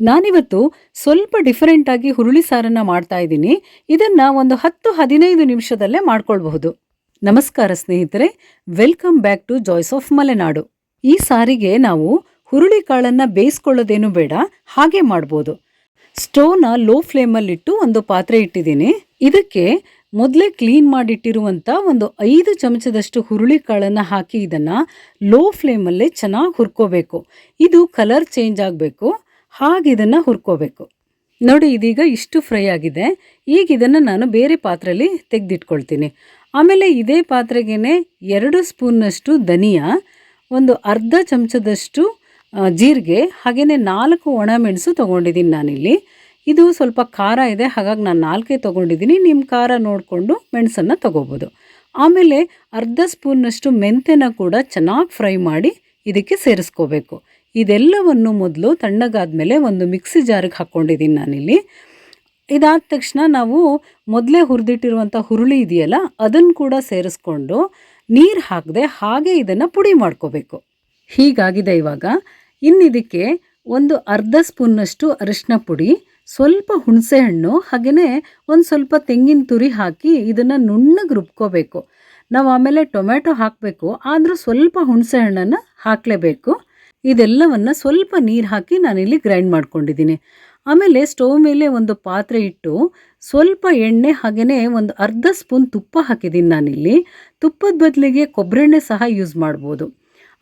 ನಾನಿವತ್ತು ಸ್ವಲ್ಪ ಡಿಫರೆಂಟ್ ಆಗಿ ಹುರುಳಿ ಸಾರನ್ನ ಮಾಡ್ತಾ ಇದ್ದೀನಿ. ಇದನ್ನ ಒಂದು ಹತ್ತು ಹದಿನೈದು ನಿಮಿಷದಲ್ಲೇ ಮಾಡ್ಕೊಳ್ಬಹುದು. ನಮಸ್ಕಾರ ಸ್ನೇಹಿತರೆ welcome back to joys of Malenadu ಈ ಸಾರಿಗೆ ನಾವು ಹುರುಳಿ ಕಾಳನ್ನ ಬೇಯಿಸ್ಕೊಳ್ಳೋದೇನು ಬೇಡ, ಹಾಗೆ ಮಾಡ್ಬೋದು. ಸ್ಟೋವ್ನ ಲೋ ಫ್ಲೇಮಲ್ಲಿಟ್ಟು ಒಂದು ಪಾತ್ರೆ ಇಟ್ಟಿದ್ದೀನಿ. ಇದಕ್ಕೆ ಮೊದಲೇ ಕ್ಲೀನ್ ಮಾಡಿಟ್ಟಿರುವಂಥ ಒಂದು ಐದು ಚಮಚದಷ್ಟು ಹುರುಳಿ ಕಾಳನ್ನು ಹಾಕಿ ಇದನ್ನು ಲೋ ಫ್ಲೇಮಲ್ಲೇ ಚೆನ್ನಾಗಿ ಹುರ್ಕೋಬೇಕು. ಇದು ಕಲರ್ ಚೇಂಜ್ ಆಗಬೇಕು. ಹಾಗೆ ಇದನ್ನು ಹುರ್ಕೋಬೇಕು. ನೋಡಿ ಇದೀಗ ಇಷ್ಟು ಫ್ರೈ ಆಗಿದೆ. ಈಗ ಇದನ್ನು ನಾನು ಬೇರೆ ಪಾತ್ರೆಯಲ್ಲಿ ತೆಗೆದಿಟ್ಕೊಳ್ತೀನಿ. ಆಮೇಲೆ ಇದೇ ಪಾತ್ರೆಗೇ ಎರಡು ಸ್ಪೂನ್ನಷ್ಟು ಧನಿಯಾ, ಒಂದು ಅರ್ಧ ಚಮಚದಷ್ಟು ಜೀರಿಗೆ ಹಾಗೆಯೇ ನಾಲ್ಕು ಒಣಮೆಣಸು ತೊಗೊಂಡಿದ್ದೀನಿ ನಾನಿಲ್ಲಿ. ಇದು ಸ್ವಲ್ಪ ಖಾರ ಇದೆ, ಹಾಗಾಗಿ ನಾನು ನಾಲ್ಕೇ ತೊಗೊಂಡಿದ್ದೀನಿ ನಿಮ್ಮ ಖಾರ ನೋಡಿಕೊಂಡು ಮೆಣಸನ್ನು ತೊಗೋಬೋದು. ಆಮೇಲೆ ಅರ್ಧ ಸ್ಪೂನ್ನಷ್ಟು ಮೆಂತೆನ ಕೂಡ ಚೆನ್ನಾಗಿ ಫ್ರೈ ಮಾಡಿ ಇದಕ್ಕೆ ಸೇರಿಸ್ಕೋಬೇಕು. ಇದೆಲ್ಲವನ್ನು ಮೊದಲು ತಣ್ಣಗಾದ್ಮೇಲೆ ಒಂದು ಮಿಕ್ಸಿ ಜಾರಿಗೆ ಹಾಕ್ಕೊಂಡಿದ್ದೀನಿ ನಾನಿಲ್ಲಿ. ಇದಾದ ತಕ್ಷಣ ನಾವು ಮೊದಲೇ ಹುರಿದಿಟ್ಟಿರುವಂಥ ಹುರುಳಿ ಇದೆಯಲ್ಲ, ಅದನ್ನು ಕೂಡ ಸೇರಿಸ್ಕೊಂಡು ನೀರು ಹಾಕದೆ ಹಾಗೆ ಇದನ್ನು ಪುಡಿ ಮಾಡ್ಕೋಬೇಕು. ಹೀಗಾಗಿದೆ ಇವಾಗ. ಇನ್ನಿದಕ್ಕೆ ಒಂದು ಅರ್ಧ ಸ್ಪೂನ್ನಷ್ಟು ಅರಿಶಿನ ಪುಡಿ, ಸ್ವಲ್ಪ ಹುಣಸೆ ಹಣ್ಣು ಹಾಗೆಯೇ ಒಂದು ಸ್ವಲ್ಪ ತೆಂಗಿನ ತುರಿ ಹಾಕಿ ಇದನ್ನು ನುಣ್ಣಗೆ ರುಬ್ಕೋಬೇಕು. ನಾವು ಆಮೇಲೆ ಟೊಮೆಟೊ ಹಾಕಬೇಕು, ಆದರೂ ಸ್ವಲ್ಪ ಹುಣಸೆ ಹಣ್ಣನ್ನು ಹಾಕಲೇಬೇಕು. ಇದೆಲ್ಲವನ್ನು ಸ್ವಲ್ಪ ನೀರು ಹಾಕಿ ನಾನಿಲ್ಲಿ ಗ್ರೈಂಡ್ ಮಾಡ್ಕೊಂಡಿದ್ದೀನಿ. ಆಮೇಲೆ ಸ್ಟವ್ ಮೇಲೆ ಒಂದು ಪಾತ್ರೆ ಇಟ್ಟು ಸ್ವಲ್ಪ ಎಣ್ಣೆ ಹಾಗೆಯೇ ಒಂದು ಅರ್ಧ ಸ್ಪೂನ್ ತುಪ್ಪ ಹಾಕಿದ್ದೀನಿ ನಾನಿಲ್ಲಿ. ತುಪ್ಪದ ಬದಲಿಗೆ ಕೊಬ್ಬರೆಣ್ಣೆ ಸಹ ಯೂಸ್ ಮಾಡ್ಬೋದು.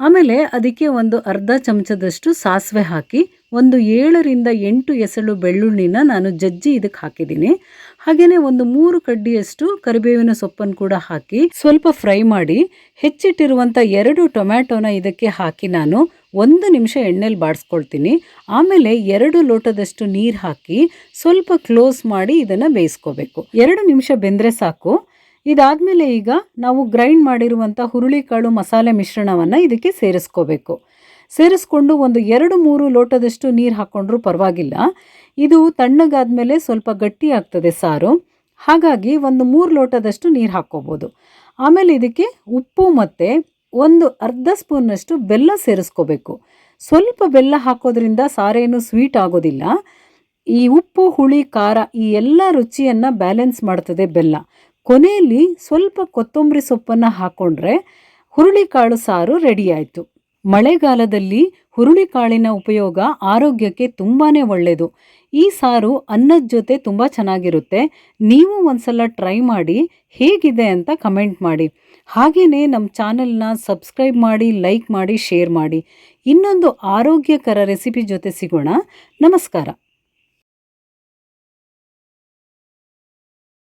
ಆಮೇಲೆ ಅದಕ್ಕೆ ಒಂದು ಅರ್ಧ ಚಮಚದಷ್ಟು ಸಾಸಿವೆ ಹಾಕಿ, ಒಂದು ಏಳರಿಂದ ಎಂಟು ಎಸಳು ಬೆಳ್ಳುಳ್ಳಿನ ನಾನು ಜಜ್ಜಿ ಇದಕ್ಕೆ ಹಾಕಿದ್ದೀನಿ. ಹಾಗೆಯೇ ಒಂದು ಮೂರು ಕಡ್ಡಿಯಷ್ಟು ಕರಿಬೇವಿನ ಸೊಪ್ಪನ್ನು ಕೂಡ ಹಾಕಿ ಸ್ವಲ್ಪ ಫ್ರೈ ಮಾಡಿ, ಹೆಚ್ಚಿಟ್ಟಿರುವಂಥ ಎರಡು ಟೊಮ್ಯಾಟೊನ ಇದಕ್ಕೆ ಹಾಕಿ ನಾನು ಒಂದು ನಿಮಿಷ ಎಣ್ಣೆಲಿ ಬಾಡಿಸ್ಕೊಳ್ತೀನಿ. ಆಮೇಲೆ ಎರಡು ಲೋಟದಷ್ಟು ನೀರು ಹಾಕಿ ಸ್ವಲ್ಪ ಕ್ಲೋಸ್ ಮಾಡಿ ಇದನ್ನು ಬೇಯಿಸ್ಕೋಬೇಕು. ಎರಡು ನಿಮಿಷ ಬೆಂದರೆ ಸಾಕು. ಇದಾದಮೇಲೆ ಈಗ ನಾವು ಗ್ರೈಂಡ್ ಮಾಡಿರುವಂಥ ಹುರುಳಿಕಾಳು ಮಸಾಲೆ ಮಿಶ್ರಣವನ್ನು ಇದಕ್ಕೆ ಸೇರಿಸ್ಕೋಬೇಕು. ಸೇರಿಸ್ಕೊಂಡು ಒಂದು ಎರಡು ಮೂರು ಲೋಟದಷ್ಟು ನೀರು ಹಾಕ್ಕೊಂಡ್ರೂ ಪರವಾಗಿಲ್ಲ. ಇದು ತಣ್ಣಗಾದ್ಮೇಲೆ ಸ್ವಲ್ಪ ಗಟ್ಟಿ ಆಗ್ತದೆ ಸಾರು. ಹಾಗಾಗಿ ಒಂದು ಮೂರು ಲೋಟದಷ್ಟು ನೀರು ಹಾಕ್ಕೋಬೋದು. ಆಮೇಲೆ ಇದಕ್ಕೆ ಉಪ್ಪು ಮತ್ತು ಒಂದು ಅರ್ಧ ಸ್ಪೂನ್ನಷ್ಟು ಬೆಲ್ಲ ಸೇರಿಸ್ಕೋಬೇಕು. ಸ್ವಲ್ಪ ಬೆಲ್ಲ ಹಾಕೋದ್ರಿಂದ ಸಾರೇನು ಸ್ವೀಟ್ ಆಗೋದಿಲ್ಲ. ಈ ಉಪ್ಪು, ಹುಳಿ, ಖಾರ ಈ ಎಲ್ಲ ರುಚಿಯನ್ನು ಬ್ಯಾಲೆನ್ಸ್ ಮಾಡ್ತದೆ ಬೆಲ್ಲ. ಕೊನೆಯಲ್ಲಿ ಸ್ವಲ್ಪ ಕೊತ್ತಂಬರಿ ಸೊಪ್ಪನ್ನು ಹಾಕ್ಕೊಂಡ್ರೆ ಹುರುಳಿಕಾಳು ಸಾರು ರೆಡಿಯಾಯಿತು ಮಳೆಗಾಲದಲ್ಲಿ ಹುರುಳಿಕಾಳಿನ ಉಪಯೋಗ ಆರೋಗ್ಯಕ್ಕೆ ತುಂಬಾ ಒಳ್ಳೆಯದು ಈ ಸಾರು ಅನ್ನದ ಜೊತೆ ತುಂಬ ಚೆನ್ನಾಗಿರುತ್ತೆ. ನೀವು ಒಂದ್ಸಲ ಟ್ರೈ ಮಾಡಿ ಹೇಗಿದೆ ಅಂತ ಕಮೆಂಟ್ ಮಾಡಿ. ಹಾಗೆಯೇ ನಮ್ಮ ಚಾನೆಲ್ನ ಸಬ್ಸ್ಕ್ರೈಬ್ ಮಾಡಿ ಲೈಕ್ ಮಾಡಿ ಶೇರ್ ಮಾಡಿ. ಇನ್ನೊಂದು ಆರೋಗ್ಯಕರ ರೆಸಿಪಿ ಜೊತೆ ಸಿಗೋಣ. ನಮಸ್ಕಾರ.